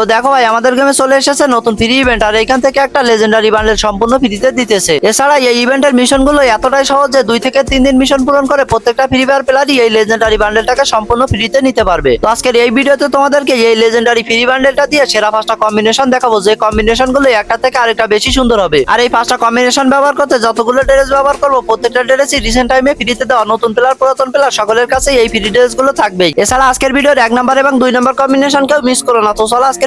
তো দেখো ভাই, আমাদের গেমে চলে এসেছে নতুন ফ্রি ইভেন্ট আর এখান থেকে একটা লেজেন্ডারি বান্ডেল সম্পূর্ণ ফ্রিতে দিতেছে। এছাড়া এই ইভেন্টের মিশনগুলো এতটাই সহজ যে দুই থেকে তিন দিন মিশন পূরণ করে প্রত্যেকটা ফ্রি ফায়ার প্লেয়ারই এই লেজেন্ডারি বান্ডেলটাকে সম্পূর্ণ ফ্রিতে নিতে পারবে। তো আজকের এই ভিডিওতে তোমাদেরকে এই লেজেন্ডারি ফ্রি বান্ডেলটা দিয়ে সেরা পাঁচটা কম্বিনেশন দেখাবো। যে কম্বিনেশনগুলো একটা থেকে আরেকটা বেশি সুন্দর হবে। আর এই পাঁচটা কম্বিনেশন ব্যবহার করতে যতগুলো ড্রেস ব্যবহার করব, প্রত্যেকটা ড্রেসই রিসেন্ট টাইমে ফ্রিতে দেওয়া। নতুন প্লেয়ার পুরাতন প্লেয়ার সকলের কাছে এই ফ্রি ড্রেসগুলো থাকবেই। এছাড়া আজকের ভিডিওর এক নাম্বার এবং দুই নাম্বার কম্বিনেশন কেউ মিস করো না। তো চলো আজকের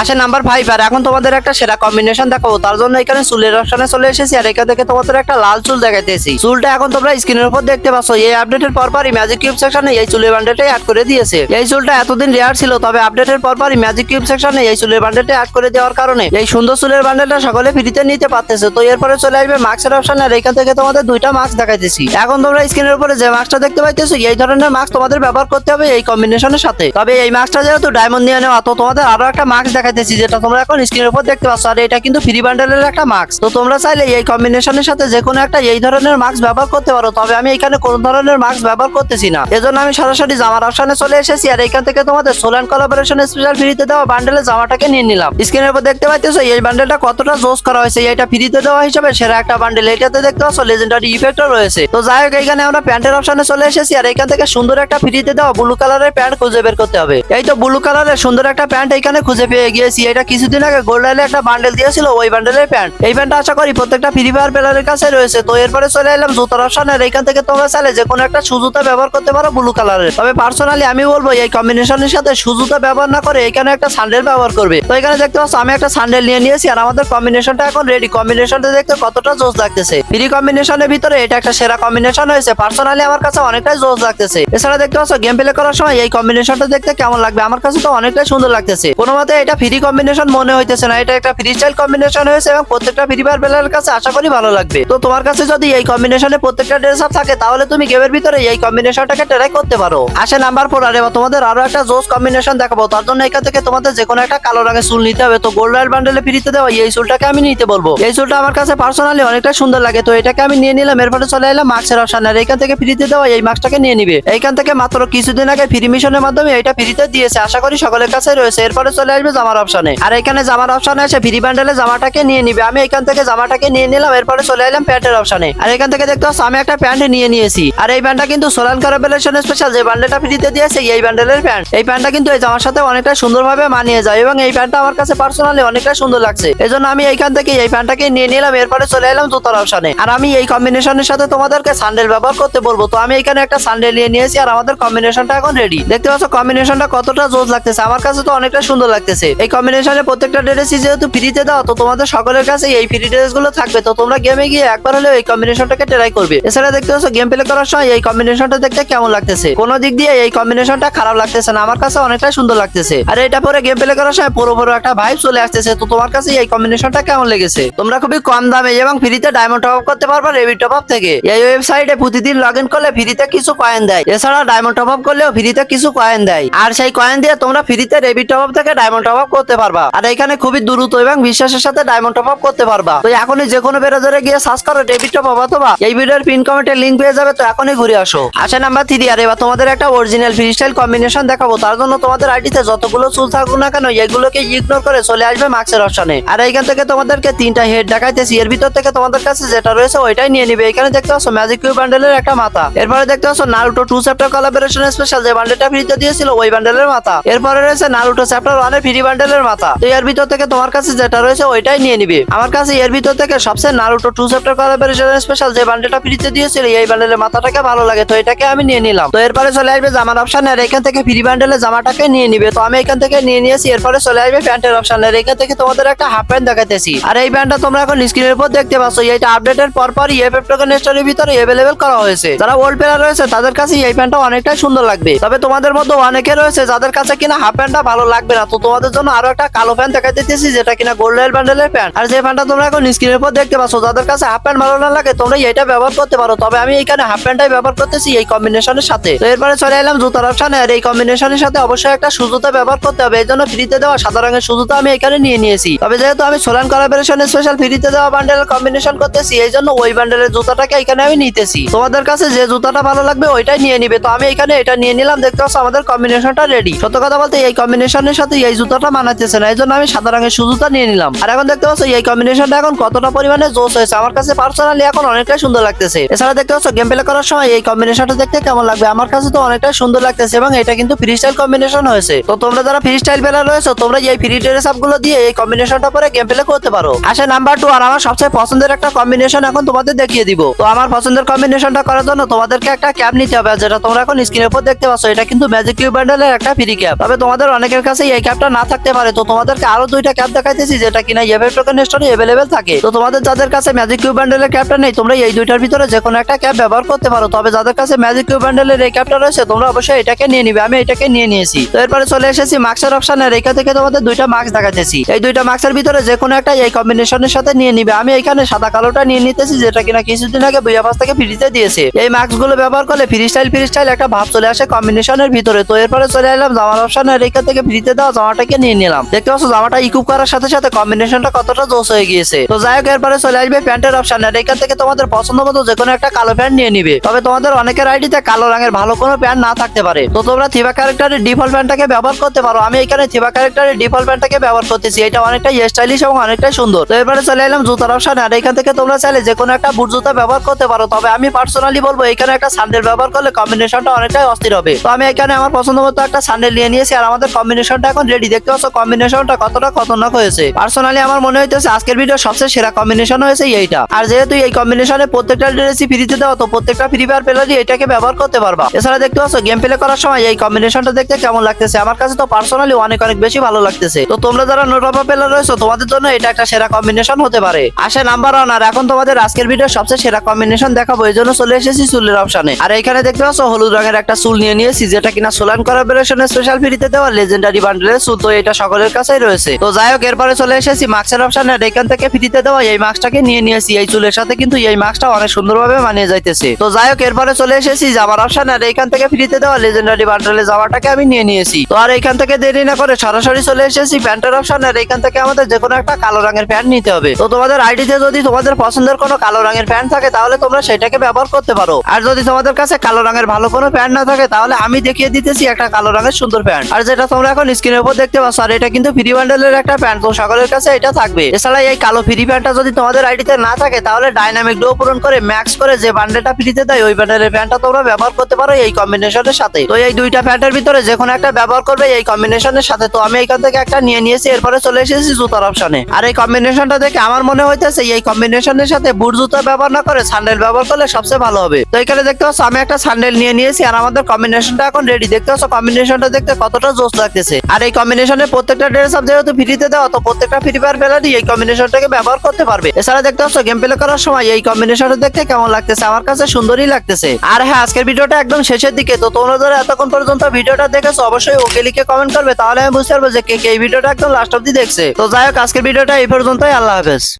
আসে নাম্বার ফাইভ আর এখন তোমাদের একটা সেরা কম্বিনেশন দেখাবো। তার জন্য এখানে চুলের অপশনে চলে এসেছি, আর এখান থেকে তোমাদের একটা লাল চুল দেখাইতেছি। চুলটা এখন তোমরা স্ক্রিনের উপর দেখতে পাচ্ছ। এই আপডেটের পরপরই ম্যাজিক কিউব সেকশনে এই চুলের বান্ডেলটাই অ্যাড করে দিয়েছে। এই চুলটা এতদিন রেয়ার ছিল, তবে আপডেটের পরপরই ম্যাজিক কিউব সেকশনে এই চুলের বান্ডেলটা অ্যাড করে দেওয়ার কারণে এই সুন্দর চুলের বান্ডেলটা সকলে ফ্রিতে নিতে পারতেছে। তো এরপরে চলে আসবে মাস্কের অপশন আর এখান থেকে তোমাদের দুইটা মাস্ক দেখাইতেছি। এখন তোমরা স্ক্রিনের উপরে যে মাস্কটা দেখতে পাইতেছো, এই ধরনের মাস্ক তোমাদের ব্যবহার করতে হবে এই কম্বিনেশনের সাথে। তবে এই মাস্কটা যেহেতু ডায়মন্ড দিয়ে নেওয়া তো তোমাদের আরও একটা মাস্ক দেখাইতেছি যেটা তোমরা এখন স্ক্রিনের উপর দেখতে পাচ্ছ। আর এটা কিন্তু ফ্রি বান্ডেলের একটা মাস্ক তো তোমরা চাইলে এই কম্বিনেশনের সাথে যে কোনো একটা এই ধরনের মাস্ক ব্যবহার করতে পারো। তবে আমি এখানে কোন ধরনের মাস্ক ব্যবহার করতেছি না। এজন্য আমি সরাসরি জামার অপশনে চলে এসেছি। আর এখান থেকে তোমাদের সোলান কোলাবোরেশন স্পেশাল ফ্রিতে দেওয়া বান্ডেলে জামাটাকে নিয়ে নিলাম। স্ক্রিনের উপর দেখতে পাইতেছো, এই বান্ডেলটা কতটা জোস করা হয়েছে। এটা ফ্রিতে দেওয়া হিসেবে সেরা একটা বান্ডেল এটাতে দেখতে পাচ্ছ লেজেন্ডারি ইফেক্টও রয়েছে। তো যাই হোক এখানে আমরা প্যান্টের অপশনে চলে এসেছি। আর এখান থেকে সুন্দর একটা ফ্রিতে দেওয়া ব্লু কালারের প্যান্ট খুঁজে বের করতে হবে। এই তো ব্লু কালারের সুন্দর একটা প্যান্ট এখানে খুঁজে পেয়ে গিয়েছি। এটা কিছুদিন আগে গোল্ডাইলে একটা বান্ডেল দিয়েছিল, ওই বান্ডেলের প্যান্ট এই প্যান্টটা আশা করি প্রত্যেকটা ফ্রি ফায়ার প্লেয়ারের কাছে রয়েছে। তো এরপরে চলে এলাম জুতার অপশন আর এখান থেকে তোমরা চাইলে যে কোনো একটা সুজুতা ব্যবহার করতে পারো ব্লু কালারের তবে পার্সোনালি আমি বলব, এই কম্বিনেশনের সাথে সুজুতা ব্যবহার না করে এখানে একটা স্যান্ডেল ব্যবহার করবে। তো এখানে দেখতে পাচ্ছ, আমি একটা স্যান্ডেল নিয়ে নিয়েছি আর আমাদের কম্বিনেশনটা এখন রেডি কম্বিনেশনটা দেখতে কতটা জোস লাগতেছে। ফ্রি কম্বিনেশনের ভিতরে এটা একটা সেরা কম্বিনেশন হয়েছে। পার্সোনালি আমার কাছে অনেকটাই জোস লাগতেছে। এছাড়া দেখতে পাচ্ছ গেম প্লে করার সময় এই কম্বিনেশনটা দেখতে কেমন লাগবে? আমার কাছে তো অনেকটাই সুন্দর লাগতেছে। কোনো মতে এটা ফ্রি কম্বিনেশন মনে হইতেছে না। এটা একটা ফ্রি স্টাইল কম্বিনেশন হয়েছে এবং প্রত্যেকটা ফ্রি ফায়ার প্লেয়ারের কাছে আশা করি ভালো লাগবে। তো তোমার কাছে যদি এই কম্বিনেশনে প্রত্যেকটা ড্রেস আপ থাকে, তাহলে তুমি গেমের ভিতরে এই কম্বিনেশনটাকে ট্রাই করতে পারো। আসে নাম্বার ফোর আরে তোমাদের আরও একটা জোস কম্বিনেশন দেখাবো। তার জন্য এখান থেকে তোমাদের যে কোনো একটা কালো রঙের চুল নিতে হবে। তো গোল্ড রয়্যাল বান্ডেলে ফ্রিতে দেওয়া এই চুলটাকে আমি নিতে বলব। এই চুলটা আমার কাছে পার্সোনালি অনেকটা সুন্দর লাগে। তো এটাকে আমি নিয়ে নিলাম, এরপরে চলে এলাম মাস্কের অপশন আর এখান থেকে ফ্রিতে দেওয়া এই মাস্কটাকে নিয়ে নিবে। এইখান থেকে মাত্র কিছুদিন আগে ফ্রি মিশনের মাধ্যমে এটা ফ্রিতে দিয়েছে। আশা করি সকলের কাছে রয়েছে। এরপরে চলে আসবে জামার অপশনে আর এখানে জামার অপশনে এসে ফ্রি বান্ডেলে জামাটাকে নিয়ে নিবে। আমি এখান থেকে জামাটাকে নিয়ে নিলাম, এরপরে চলে এলাম প্যান্টের অপশনে আর এখান থেকে দেখতে পাচ্ছ, আমি একটা প্যান্ট নিয়ে নিয়েছি। আর এই প্যান্টটা কিন্তু সোলান কারাবেলেশন স্পেশাল যে বান্ডেলটা ফ্রিতে দিয়েছে, এই বান্ডেলের প্যান্ট এই প্যান্টটা কিন্তু এই জামার সাথে অনেকটা সুন্দরভাবে মানিয়ে যায় এবং এই প্যান্টটা আমার কাছে পার্সোনালি অনেকটা সুন্দর লাগছে। এজন্য আমি এইখান থেকে এই প্যান্টটাকে নিয়ে নিলাম, এরপরে চলে এলাম জুতার অপশনে আর আমি এই কম্বিনেশনের সাথে তোমাদেরকে স্যান্ডেল ব্যবহার করতে বলব। তো আমি এখানে একটা স্যান্ডেল নিয়ে নিয়েছি, আর আমাদের কম্বিনেশনটা এখন রেডি দেখতে পাচ্ছ কম্বিনেশনটা কতটা জোজ লাগতেছে, আমার কাছে তো অনেকটা সুন্দর লাগতেছে। এই কম্বিনেশনে প্রত্যেকটা ড্রেসই যেহেতু ফ্রিতে দাও, তো তোমাদের সকলের কাছে এই ফ্রি ড্রেসগুলো থাকবে। তো তোমরা গেমে গিয়ে একবার হলেও এই কম্বিনেশনটাকে ট্রাই করবে। এছাড়া দেখতে পাচ্ছ গেম প্লে করার সময় এই কম্বিনেশনটা দেখতে কেমন লাগতেছে? কোন দিক দিয়ে এই কম্বিনেশনটা খারাপ লাগতেছে না, আমার কাছে অনেকটা সুন্দর লাগতেছে। আর এটা পরে গেম প্লে করার সময় পুরো পুরো একটা ভাইব চলে আসতেছে, তো তোমার কাছে এই কম্বিনেশনটা কেমন লেগেছে? তোমরা খুবই কম দামে এবং ফ্রিতে ডায়মন্ড টপ আপ করতে পারবে রেবি টপ আপ থেকে। এই ওয়েবসাইটে প্রতিদিন লগ ইন করলে ফ্রিতে কিছু কয়েন দেয়। এছাড়া ডায়মন্ড টপ আপ করলেও ফ্রিতে কিছু কয়েন দেয়। আর সেই কয়েন দিয়ে তোমরা ফ্রিতে রেবি টপ আপ থেকে ডায়মন্ড টপ আপ করতে পারবা। আর এখানে খুবই দ্রুত এবং বিশ্বাসের সাথে ডায়মন্ড টপ আপ করতে পারবা। তো এখনই যে কোনো ব্রাউজারে গিয়ে সার্চ করো ডেবিট টপ আপ অথবা এই ভিডিওর পিন কমেন্টে লিংক পেয়ে যাবে, তো এখনই ঘুরে আসো। আসে নাম্বার থ্রি আর এবার তোমাদের একটা অরিজিনাল ফ্রি স্টাইল কম্বিনেশন দেখাবো। তার জন্য তোমাদের আইডিতে যতগুলো চুল থাকুক না কেন, এগুলোকে ইগনোর করে চলে আসবে মার্কসের অপশনে আর এইখান থেকে তোমাদেরকে তিনটা হেড দেখাইতেছি এর ভিতর থেকে তোমাদের কাছে যেটা রয়েছে, ওইটাই নিয়ে নিবে। এখানে দেখতে পাচ্ছ ম্যাজিক কিউ বান্ডেলের একটা মাথা। এরপরে দেখতে পাচ্ছ Naruto two chapter collaboration special যে বান্ডেলটা ফ্রিতে দিয়েছিল, ওই বান্ডেলের মাথা। এরপরে রয়েছে নারুটো চ্যাপ্টার ওয়ানের ফ্রি বান্ডেলের মাথা। তো এর ভিতর থেকে তোমার কাছে যেটা রয়েছে ওইটাই নিয়ে নিবে। আমার কাছে এর ভিতর থেকে সবচেয়ে Naruto two chapter collaboration special যে বান্ডেলটা ফ্রিতে দিয়েছিল, এই বান্ডেলের মাথাটাকে ভালো লাগে। তো এটাকে আমি নিয়ে নিলাম। তো এরপরে চলে আসবে জামার অপশন আর এখান থেকে ফ্রি বান্ডেলের জামাটাকে নিয়ে নিবে। তো আমি এখান থেকে নিয়ে নিয়েছি, এরপরে চলে আসবে প্যান্টের অপশন আর এখান থেকে তোমাদের একটা হাফ প্যান্ট দেখাইতেছি। আর এই প্যান্টটা তোমরা এখন স্ক্রিনের উপর দেখতে পাচ্ছ। এইটা আপডেটের পর পর ইএফএফ টোকেন স্টোরের ভিতরে অ্যাভেলেবেল করা হয়েছে। যারা ওল্ড প্লেয়ার রয়েছে, তাদের কাছে এই প্যান্টটা অনেকটাই সুন্দর লাগবে। তবে তোমাদের মধ্যে অনেকে রয়েছে, যাদের কাছে কিনা হাফ প্যান্টটা ভালো লাগবে না। তো তোমাদের জন্য জন্য আরও একটা কালো প্যান্ট দেখা দিতেছি যেটা কিনা গোল্ড রয়্যাল বান্ডেলের প্যান্ট আর যে প্যান্টটা তোমরা এখন স্ক্রিনের উপর দেখতে পাচ্ছ, যাদের কাছে হাফ প্যান্ট ভালো না লাগে, তোমরা এটা ব্যবহার করতে পারো। তবে আমি এখানে হাফ প্যান্টটাই ব্যবহার করতেছি এই কম্বিনেশনের সাথে। তো এরপরে চলে এলাম জুতার অপশনে আর এই কম্বিনেশনের সাথে অবশ্যই একটা সুজুতা ব্যবহার করতে হবে। এই জন্য ফ্রিতে দেওয়া সাদা রঙের সুজুতা আমি এখানে নিয়ে নিয়েছি। তবে যেহেতু আমি সোলান কলাবরেশনের স্পেশাল ফ্রিতে দেওয়া বান্ডেলের কম্বিনেশন করতেছি, এই জন্য ওই বান্ডেলের জুতাটাকে এখানে আমি নিতেছি। তোমাদের কাছে যে জুতাটা ভালো লাগবে, ওইটাই নিয়ে নিবে। তো আমি এখানে এটা নিয়ে নিলাম, দেখতে পাচ্ছ আমাদের কম্বিনেশনটা রেডি সত্য কথা বলতে এই কম্বিনেশনের সাথে এই জুতাটা মানাতেছে না এই জন্য আমি সাদা রঙের নিয়ে নিলাম। আর এখন দেখতে পাচ্ছ এই কম্বিনেশনটা এখন কতটা পরিমাণে জোস হয়েছে, আমার কাছে পার্সোনালি এখন অনেকটাই সুন্দর লাগতেছে। এছাড়া দেখতে পাচ্ছ গেম প্লে করার সময় এই কম্বিনেশনটা দেখতে কেমন লাগবে, আমার কাছে তো অনেকটাই সুন্দর লাগতেছে এবং এটা কিন্তু ফ্রি স্টাইল কম্বিনেশন হয়েছে। তো তোমরা যারা ফ্রি স্টাইল প্লেয়ার তোমরা এই ফ্রি ড্রেসগুলো দিয়ে এই কম্বিনেশনটা পরে গেম প্লে করতে পারো। আসে নাম্বার টু আর আমার সবচেয়ে পছন্দের একটা কম্বিনেশন এখন তোমাদের দেখিয়ে দিব। তো আমার পছন্দের কম্বিনেশনটা করার জন্য তোমাদেরকে একটা ক্যাপ নিতে হবে যেটা তোমরা এখন স্ক্রিনের উপর দেখতে পাচ্ছ, এটা কিন্তু ম্যাজিক কিউব ব্যান্ডেলের একটা ফ্রি ক্যাপ তবে তোমাদের অনেকের কাছে এই ক্যাপটা না থাকতে পারে। তো তোমাদেরকে আরও দুইটা ক্যাপ দেখাইতেছি যেটা কিনা ইভেন্ট টোকেন স্টোরে অ্যাভেলেবেল থাকে। তো তোমাদের যাদের কাছে ম্যাজিক কিউব ব্যান্ডেলের ক্যাপটা নেই, তোমরা এই দুইটার ভিতরে যে কোনো একটা ক্যাপ ব্যবহার করতে পারো। তবে যাদের কাছে ম্যাজিক কিউব ব্যান্ডেলের এই ক্যাপটা রয়েছে, তোমরা অবশ্যই এটাকে নিয়ে নিবে। আমি এটাকে নিয়ে নিয়েছি। তো এরপরে চলে এসেছি মাস্কের অপশনের এখান থেকে তোমাদের দুইটা মাস্ক দেখাতেছি এই দুইটা মাস্কের ভিতরে যে কোনো একটা এই কম্বিনেশনের সাথে নিয়ে নিবে। আমি এখানে সাদা কালোটা নিয়ে নিতেছি, যেটা কিনা কিছুদিন আগে বুয়া পাস থেকে ফ্রিতে দিয়েছে। এই মাস্কগুলো ব্যবহার করলে ফ্রি স্টাইল ফ্রি স্টাইল একটা ভাব চলে আসে কম্বিনেশনের ভিতরে। তো এরপরে চলে এলাম জামার অপশনের রেখা থেকে ফ্রিতে দেওয়া জামাটাকে নিয়ে নিলাম। দেখতে পাচ্ছ, জামাটা ইকুপ করার সাথে সাথে কম্বিনেশনটা কতটা জোস হয়ে গিয়েছে। তো যাই হোক, এরপরে চলে আসবে প্যান্টের অপশন এখান থেকে তোমাদের পছন্দ মতো যে কোনো একটা কালো প্যান্ট নিয়ে নিবে। তবে তোমাদের অনেকের আইডিতে কালো রঙের ভালো কোনো প্যান্ট না থাকতে পারে। তো তোমরা থিবা ক্যারেক্টারের ডিফল্ট প্যান্টটাকে ব্যবহার করতে পারো। আমি এখানে থিবা ক্যারেক্টারের ডিফল্ট প্যান্টটাকে ব্যবহার করতেছি। এটা অনেকটাই স্টাইলিশ এবং অনেকটাই সুন্দর। তো এরপরে চলে এলাম জুতার অপশন আর এখান থেকে তোমরা চাইলে যে কোনো একটা বুট জুতা ব্যবহার করতে পারো। তবে আমি পার্সোনালি বলব, এখানে একটা স্যান্ডেল ব্যবহার করলে কম্বিনেশনটা অনেকটাই অস্থির হবে। তো আমি এখানে আমার পছন্দ মতো একটা স্যান্ডেল নিয়ে নিয়েছি। আর আমাদের কম্বিনেশনটা এখন রেডি দেখতে পাচ্ছ কম্বিনেশনটা কতটা খতরনাক হয়েছে? পার্সোনালি আমার মনে হইতেছে আজকের ভিডিও সবচেয়ে সেরা কম্বিনেশন হয়েছে এইটা। আর যেহেতু এই কম্বিনেশনে প্রত্যেকটা ড্রেসই ফ্রিতে দেওয়া তো প্রত্যেকটা ফ্রি ফায়ার প্লেয়ারই এটাকে ব্যবহার করতে পারবা। এছাড়া দেখতে পাচ্ছ গেম প্লে করার সময় এই কম্বিনেশনটা দেখতে কেমন লাগতেছে? আমার কাছে তো পার্সোনালি অনেক অনেক বেশি ভালো লাগতেছে। তো তোমরা যারা নোটপা প্লেয়ার রয়েছো, তোমাদের জন্য এটা একটা সেরা কম্বিনেশন হতে পারে। আসে নাম্বার ওয়ান আর এখন তোমাদের আজকের ভিডিও সবচেয়ে সেরা কম্বিনেশন দেখাবো, এই জন্য চলে এসেছি চুলের অপশনে আর এখানে দেখতে পাচ্ছ, হলুদ রঙের একটা চুল নিয়ে নিয়েছি, যেটা কিনা সোলান করাবোরেশনের স্পেশাল ফ্রিতে দেওয়া লেজেন্ডারি বান্ডেলের চুল। তো এটা সকলের কাছেই রয়েছে। তো যাই হোক, এরপরে চলে এসেছি মাস্কের অপশনে আর এখান থেকে ফ্রিতে দেওয়া এই মাস্কটাকে নিয়ে নিয়েছি। এই চুলের সাথে কিন্তু এই মাস্কটা অনেক সুন্দরভাবে মানিয়ে যাইতেছে। তো যাই হোক, এরপরে চলে এসেছি যাবার অপশন আর এখান থেকে ফ্রিতে দেওয়া লেজেন্ডারি বান্ডেলে যাওয়াটাকে আমি নিয়ে নিয়েছি। তো আর এখান থেকে দেরি না করে সরাসরি চলে এসেছি প্যান্টের অপশন আর এখান থেকে আমাদের যে কোনো একটা কালো রঙের প্যান্ট নিতে হবে। তো তোমাদের আইডিতে যদি তোমাদের পছন্দের কোনো কালো রঙের প্যান্ট থাকে, তাহলে তোমরা সেটাকে ব্যবহার করতে পারো। আর যদি তোমাদের কাছে কালো রঙের ভালো কোনো প্যান্ট না থাকে, তাহলে আমি দেখিয়ে দিতেছি একটা কালো রঙের সুন্দর প্যান্ট। আর যেটা তোমরা এখন স্ক্রিনের উপর দেখতে পাচ্ছ আর এটা কিন্তু ফ্রি বান্ডেলের একটা প্যান্ট, তো সকলের কাছে এটা থাকবে। এছাড়া এই কালো ফ্রি প্যান্টটা যদি তোমাদের আইডিতে না থাকে, তাহলে ডাইনামিক ডো পূরণ করে ম্যাক্স করে যে বান্ডেলটা ফ্রিতে দেয়, ওই বান্ডেলের প্যান্টটা তোমরা ব্যবহার করতে পারো এই কম্বিনেশনের সাথে। তো এই দুইটা প্যান্টের ভিতরে যে কোনো একটা ব্যবহার করবে এই কম্বিনেশনের সাথে। তো আমি এখান থেকে একটা নিয়ে নিয়েছি, এরপরে চলে এসেছি জুতার অপশনে আর এই কম্বিনেশনটা দেখে আমার মনে হইতেছে এই কম্বিনেশনের সাথে বুট জুতা ব্যবহার না করে স্যান্ডেল ব্যবহার করলে সবচেয়ে ভালো হবে। তো এখানে দেখতে পাচ্ছ, আমি একটা স্যান্ডেল নিয়ে নিয়েছি, আর আমাদের কম্বিনেশনটা এখন রেডি দেখতে পাচ্ছ কম্বিনেশনটা দেখতে কতটা জোস লাগতেছে। আর এই কম্বিনেশনের প্রত্যেকটা ড্রেস আপ যেহেতু ফ্রিতে দেওয়া, তো প্রত্যেকটা ফ্রি ফায়ার প্লেয়ারই এই কম্বিনেশনটাকে ব্যবহার করতে পারবে। এছাড়া দেখতে পাচ্ছ গেম প্লে করার সময় এই কম্বিনেশনটা দেখতে কেমন লাগতেছে? আমার কাছে সুন্দরই লাগতেছে। আর হ্যাঁ আজকের ভিডিওটা একদম শেষের দিকে, তো তোমরা যারা এতক্ষণ পর্যন্ত ভিডিওটা দেখেছ, অবশ্যই ওকে লিখে কমেন্ট করবে, তাহলে আমি বুঝতে পারব যে কে কে এই ভিডিওটা একদম লাস্ট অব্দি দেখছে। তো যাই হোক, আজকের ভিডিওটা এই পর্যন্তই, আল্লাহ হাফেজ।